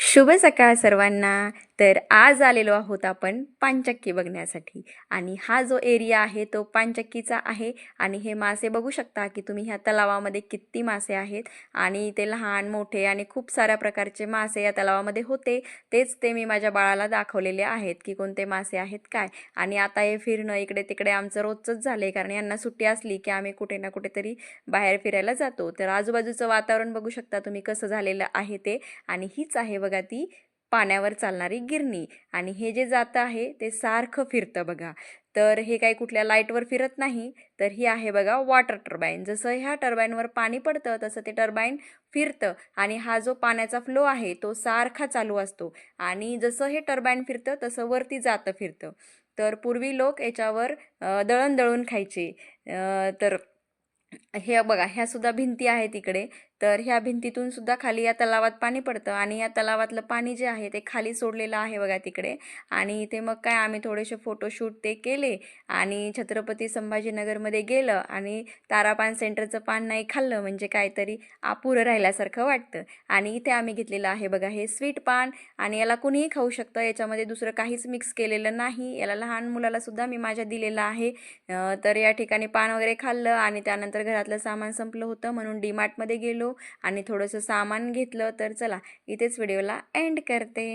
शुभ सकाळ सर्वांना. तर आज आलेलो आहोत आपण पानचक्की बघण्यासाठी. आणि हा जो एरिया आहे तो पानचक्कीचा आहे. आणि हे मासे बघू शकता की तुम्ही ह्या तलावामध्ये किती मासे आहेत. आणि ते लहान मोठे आणि खूप साऱ्या प्रकारचे मासे या तलावामध्ये होते. तेच ते मी माझ्या बाळाला दाखवलेले आहेत की कोणते मासे आहेत काय. आणि आता हे फिरणं इकडे तिकडे आमचं रोजचंच झालं आहे कारण यांना सुट्टी असली की आम्ही कुठे ना कुठेतरी बाहेर फिरायला जातो. तर आजूबाजूचं वातावरण बघू शकता तुम्ही कसं झालेलं आहे ते. आणि हीच आहे बघ बघा ती पाण्यावर चालणारी गिरणी. आणि हे जे जातं आहे ते सारखं फिरतं बघा. तर हे काही कुठल्या लाईटवर फिरत नाही. तर ही आहे बघा वॉटर टर्बाईन. जसं ह्या टर्बाईनवर पाणी पडतं तसं ते टर्बाईन फिरतं. आणि हा जो पाण्याचा फ्लो आहे तो सारखा चालू असतो. आणि जसं हे टर्बाईन फिरतं तसं वरती जातं फिरतं. तर पूर्वी लोक याच्यावर दळण दळून खायचे. तर हे बघा ह्या सुद्धा भिंती आहेत इकडे. तर ह्या भिंतीतून सुद्धा खाली या तलावात पाणी पडतं आणि या तलावातलं पाणी जे आहे ते खाली सोडलेलं आहे बघा तिकडे. आणि इथे मग काय आम्ही थोडेसे फोटोशूट ते केले आणि छत्रपती संभाजीनगरमध्ये गेलं आणि तारापान सेंटरचं पान नाही खाल्लं म्हणजे काहीतरी अपुरं राहिल्यासारखं वाटतं. आणि इथे आम्ही घेतलेलं आहे बघा हे स्वीट पान आणि याला कुणीही खाऊ शकतं. याच्यामध्ये दुसरं काहीच मिक्स केलेलं नाही. याला लहान मुलाला सुद्धा मी माझ्या दिलेलं आहे. तर या ठिकाणी पान वगैरे खाल्लं आणि त्यानंतर घरातलं सामान संपलं होतं म्हणून डीमार्टमध्ये गेलो. आणि थोडंसं सामान घेतलं तर चला इथेच व्हिडिओला एंड करते.